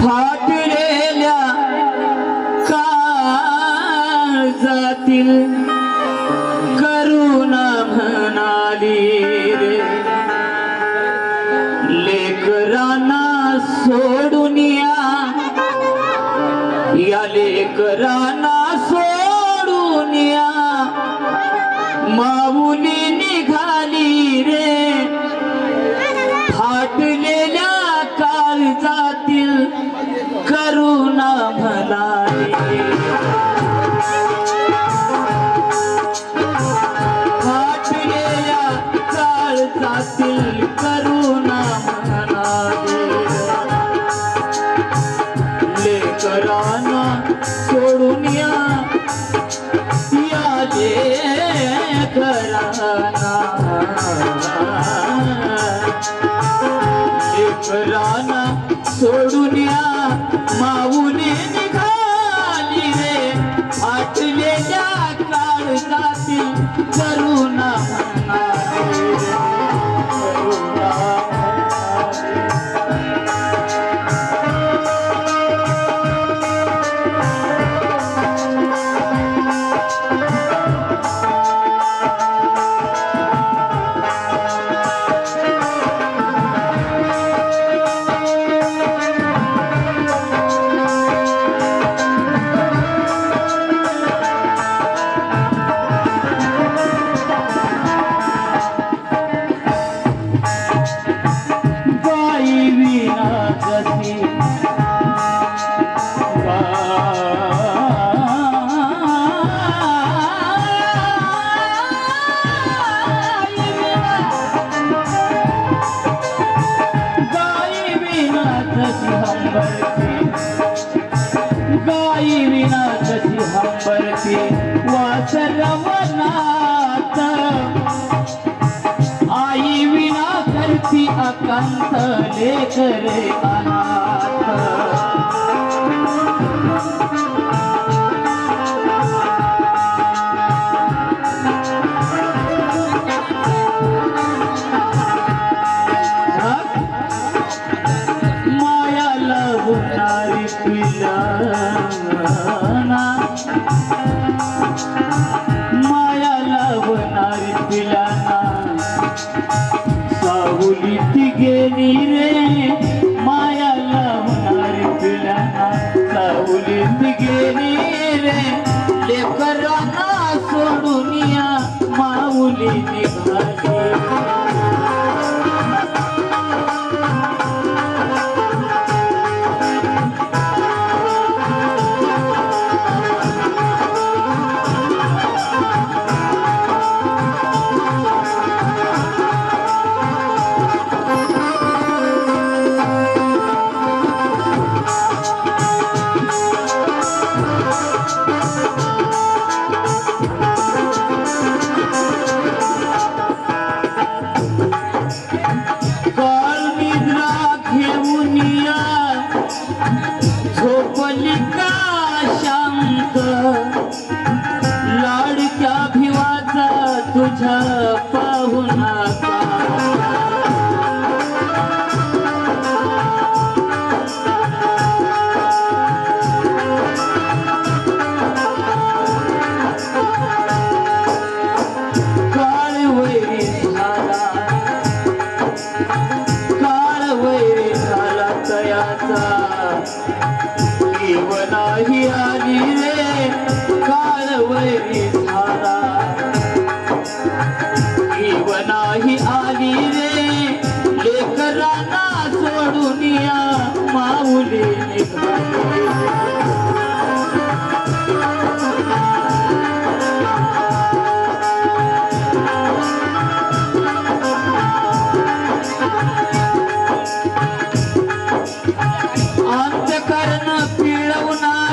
फाटलेल्या काळजातील करुणा म्हणाली रे. लेकरांना सोड भलारी सोडून या. या माया लवणारी पिलाना माया सावलीत गेली रे माया लावणारी पिलाना सावलीत गेली रे. लेकरांना सोडून या माऊली निघाली.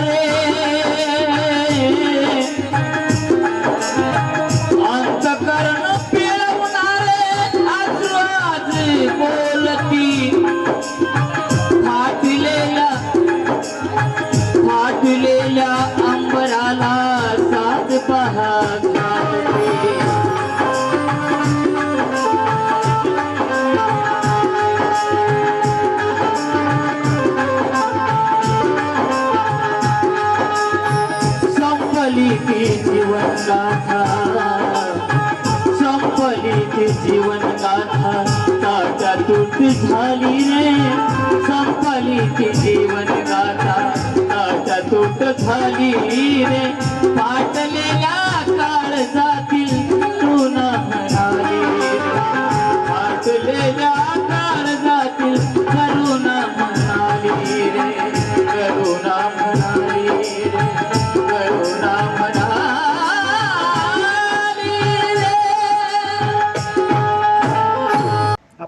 are संपली जीवन गाथा ताटा झाली रे. संपली ती जीवन गाथा ताटा झाली रे. पाटलेला